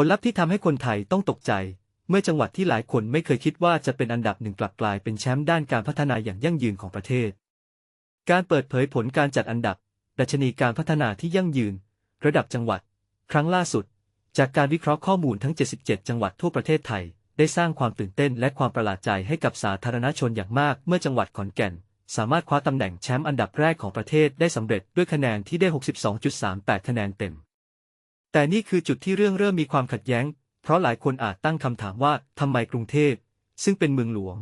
ผลลัพธ์ที่ทำให้คนไทยต้องตกใจ เมื่อจังหวัดที่หลายคนไม่เคยคิดว่าจะเป็นอันดับหนึ่งกลับกลายเป็นแชมป์ด้านการพัฒนาอย่างยั่งยืนของประเทศ การเปิดเผยผลการจัดอันดับ ดัชนีการพัฒนาที่ยั่งยืน ระดับจังหวัด ครั้งล่าสุด จากการวิเคราะห์ข้อมูลทั้ง 77 จังหวัดทั่วประเทศไทย ได้สร้างความตื่นเต้นและความประหลาดใจให้กับสาธารณชนอย่างมาก เมื่อจังหวัดขอนแก่น สามารถคว้าตำแหน่งแชมป์อันดับแรกของประเทศได้สำเร็จด้วยคะแนนที่ได้ 62.38 คะแนนเต็ม แต่นี่คือจุดที่เรื่องเริ่มมีความขัดแย้ง เพราะหลายคนอาจตั้งคำถามว่าทำไมกรุงเทพ ซึ่งเป็นเมืองหลวง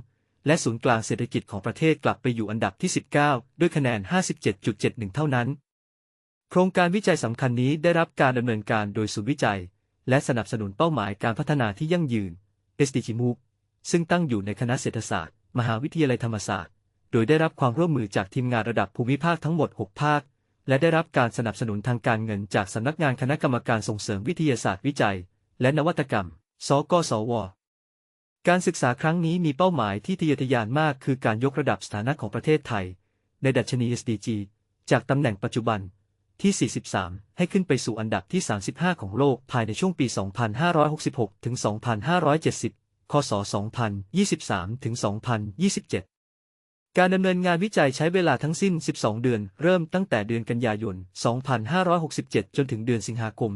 และศูนย์กลางเศรษฐกิจของประเทศกลับไปอยู่อันดับที่ 19 ด้วยคะแนน 57.71 เท่านั้น โครงการวิจัยสำคัญนี้ได้รับการดำเนินการโดยศูนย์วิจัย และสนับสนุนเป้าหมายการพัฒนาที่ยั่งยืน SDG m o v ซึ่งตั้งอยู่ในคณะเศรษฐศาสตร์ มหาวิทยาลัยธรรมศาสตร์ โดยได้รับความร่วมมือจากทีมงานระดับภูมิภาคทั้งหมด 6 ภาค และได้รับการสนับสนุนทางการเงินจากสำนักงานคณะกรรมการส่งเสริมวิทยาศาสตร์วิจัย และนวัตกรรม สกสว การศึกษาครั้งนี้มีเป้าหมายที่ทะเยอทะยานมากคือการยกระดับสถานะของประเทศไทย ในดัชนี SDG จากตำแหน่งปัจจุบันที่ 43 ให้ขึ้นไปสู่อันดับที่ 35 ของโลกภายในช่วงปี 2566 ถึง 2570 คศ 2023 ถึง 2027 การดำเนินงานวิจัยใช้เวลาทั้งสิ้น 12 เดือน เริ่มตั้งแต่เดือนกันยายน 2567 จนถึงเดือนสิงหาคม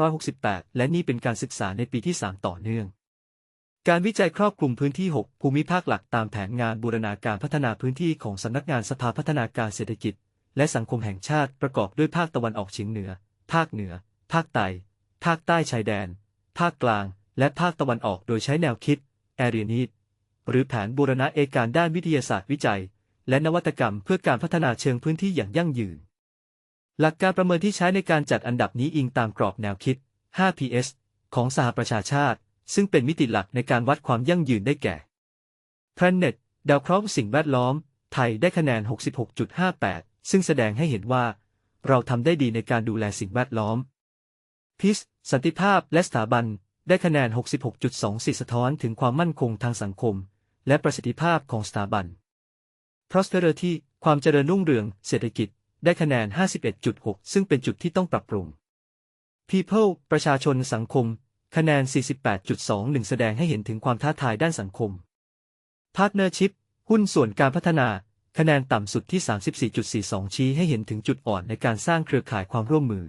2568 และนี่เป็นการศึกษาในปีที่ 3 ต่อเนื่อง การวิจัยครอบคลุมพื้นที่ 6 ภูมิภาคหลักตามแผนงานบูรณาการพัฒนาพื้นที่ของสำนักงานสภาพัฒนาการเศรษฐกิจ และสังคมแห่งชาติประกอบด้วยภาคตะวันออกเฉียงเหนือ ภาคเหนือ ภาคใต้ ภาคใต้ชายแดน ภาคกลาง และภาคตะวันออกโดยใช้แนวคิด Area Need หรือแผนบูรณะเอกการด้านวิทยาศาสตร์วิจัย และนวัตกรรมเพื่อการพัฒนาเชิงพื้นที่อย่างยั่งยืน หลักการประเมินที่ใช้ในการจัดอันดับนี้อิงตามกรอบแนวคิด 5PS ของสหประชาชาติ ซึ่งเป็นมิติหลักในการวัดความยั่งยืนได้แก่ Planet ดาวเคราะห์สิ่งแวดล้อม ไทยได้คะแนน 66.58 ซึ่งแสดงให้เห็นว่า เราทำได้ดีในการดูแลสิ่งแวดล้อม Peace สันติภาพและสถาบัน ได้คะแนน 66.24 สะท้อนถึงความมั่นคงทางสังคม และประสิทธิภาพของสถาบัน Prosperity ความเจริญรุ่งเรือง เศรษฐกิจ ได้คะแนน 51.6 ซึ่งเป็นจุดที่ต้องปรับปรุง People ประชาชนสังคม คะแนน 48.21 แสดงให้เห็นถึงความท้าทายด้านสังคม Partnership หุ้นส่วนการพัฒนา คะแนนต่ำสุดที่ 34.42 ชี้ให้เห็นถึงจุดอ่อนในการสร้างเครือข่ายความร่วมมือ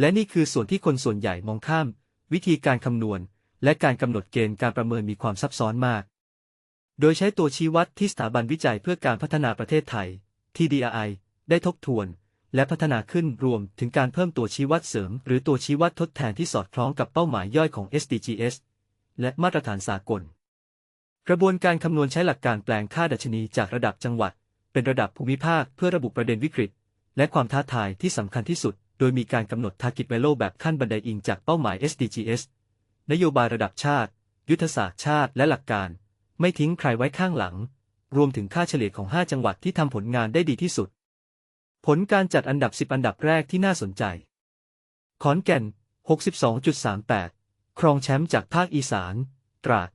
และนี่คือส่วนที่คนส่วนใหญ่มองข้าม วิธีการคำนวณ และการกำหนดเกณฑ์การประเมินมีความซับซ้อนมาก โดยใช้ตัวชี้วัดที่สถาบันวิจัยเพื่อการพัฒนาประเทศไทย (TDI) ได้ทบทวน และพัฒนาขึ้นรวมถึงการเพิ่มตัวชี้วัดเสริม หรือตัวชี้วัดทดแทนที่สอดคล้องกับเป้าหมายย่อยของ SDGs และมาตรฐานสากล กระบวนการคำนวณใช้หลักการแปลงค่าดัชนีจากระดับจังหวัด เป็นระดับภูมิภาคเพื่อระบุประเด็นวิกฤต และความท้าทายที่สำคัญที่สุด ดยมีการกำหนด Target Value แบบขั้นบันไดอิงจากเป้าหมาย SDGs นโยบายระดับชาติ ยุทธศาสตร์ชาติและหลักการ ไม่ทิ้งใครไว้ข้างหลัง รวมถึงค่าเฉลี่ยของ 5 จังหวัดที่ทำผลงานได้ดีที่สุด ผลการจัดอันดับ 10 อันดับแรกที่น่าสนใจ ขอนแก่น 62.38 ครองแชมป์จากภาคอีสาน ตราด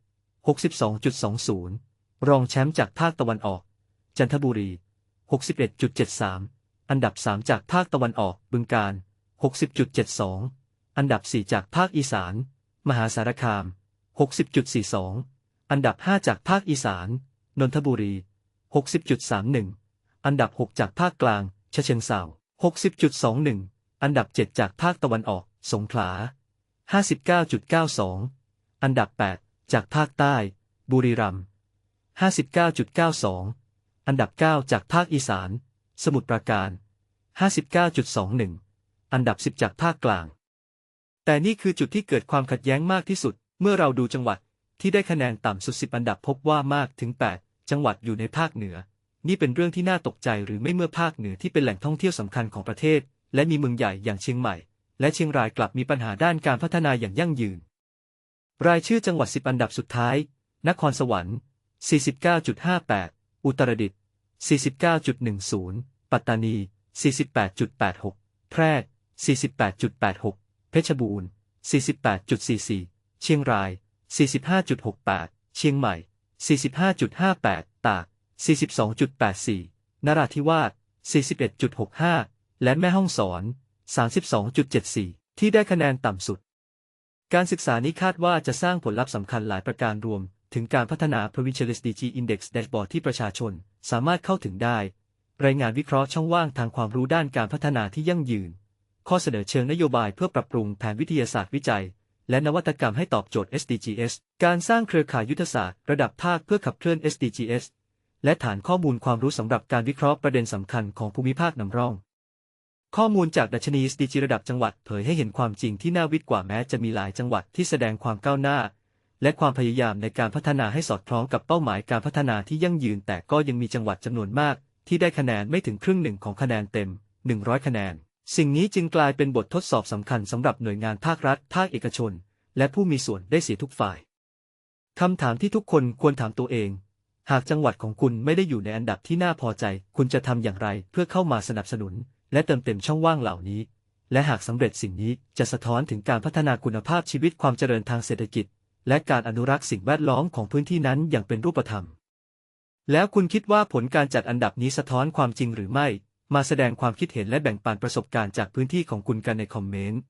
62.20 รองแชมป์จากภาคตะวันออก จันทบุรี 61.73 อันดับ 3 จากภาคตะวันออก บึงกาฬ60.72 อันดับ 4 จากภาคอีสาน มหาสารคาม 60.42 อันดับ 5 จากภาคอีสาน นนทบุรี 60.31 อันดับ 6 จากภาคกลางฉะเชิงเทรา60.21 อันดับ 7 จากภาคตะวันออก สงขลา 59.92 อันดับ 8 จากภาคใต้ บุรีรัมย์59.92 อันดับ 9 จากภาคอีสาน สมุทรปราการ 59.21 อันดับ 10 จากภาคกลาง แต่นี่คือจุดที่เกิดความขัดแย้งมากที่สุด เมื่อเราดูจังหวัดที่ได้คะแนนต่ำสุด 10 อันดับพบว่ามากถึง 8 จังหวัดอยู่ในภาคเหนือ นี่เป็นเรื่องที่น่าตกใจหรือไม่เมื่อภาคเหนือที่เป็นแหล่งท่องเที่ยวสำคัญของประเทศ และมีเมืองใหญ่อย่างเชียงใหม่ และเชียงรายกลับมีปัญหาด้านการพัฒนาอย่างยั่งยืน รายชื่อจังหวัด 10 อันดับสุดท้าย นครสวรรค์ 49.58 อุตรดิตถ์49.10 ปัตตานี 48.86 แพร่ 48.86 เพชรบูรณ์ 48.44 เชียงราย 45.68 เชียงใหม่ 45.58 ตาก 42.84 นราธิวาส 41.65 และแม่ฮ่องสอน 32.74 ที่ได้คะแนนต่ำสุด การศึกษานี้คาดว่าจะสร้างผลลัพธ์สำคัญหลายประการรวม ถึงการพัฒนา Provincial SDG Index Dashboard ที่ประชาชนสามารถเข้าถึงได้ รายงานวิเคราะห์ช่องว่างทางความรู้ด้านการพัฒนาที่ยั่งยืน ข้อเสนอเชิงนโยบายเพื่อปรับปรุงแผนวิทยาศาสตร์วิจัย และนวัตกรรมให้ตอบโจทย์ SDGs การสร้างเครือข่ายยุทธศาสตร์ระดับภาคเพื่อขับเคลื่อน SDGs และฐานข้อมูลความรู้สำหรับการวิเคราะห์ประเด็นสำคัญของภูมิภาคนำร่อง ข้อมูลจากดัชนี SDG ระดับจังหวัดเผยให้เห็นความจริงที่น่าวิตกว่าแม้จะมีหลายจังหวัดที่แสดงความก้าวหน้าและความพยายามในการพัฒนาให้สอดคล้องกับเป้าหมายการพัฒนาที่ยั่งยืนแต่ก็ยังมีจังหวัดจำนวนมาก ที่ได้คะแนนไม่ถึงครึ่งหนึ่งของคะแนนเต็ม 100 คะแนน สิ่งนี้จึงกลายเป็นบททดสอบสำคัญสำหรับหน่วยงานภาครัฐ ภาคเอกชน และผู้มีส่วนได้เสียทุกฝ่ายคำถามที่ทุกคนควรถามตัวเอง หากจังหวัดของคุณไม่ได้อยู่ในอันดับที่น่าพอใจ คุณจะทำอย่างไรเพื่อเข้ามาสนับสนุน และเติมเต็มช่องว่างเหล่านี้ และหากสำเร็จสิ่งนี้จะสะท้อนถึงการพัฒนาคุณภาพชีวิตความเจริญทางเศรษฐกิจ และการอนุรักษ์สิ่งแวดล้อมของพื้นที่นั้นอย่างเป็นรูปธรรม แล้วคุณคิดว่าผลการจัดอันดับนี้สะท้อนความจริงหรือไม่ มาแสดงความคิดเห็นและแบ่งปันประสบการณ์จากพื้นที่ของคุณกันในคอมเมนต์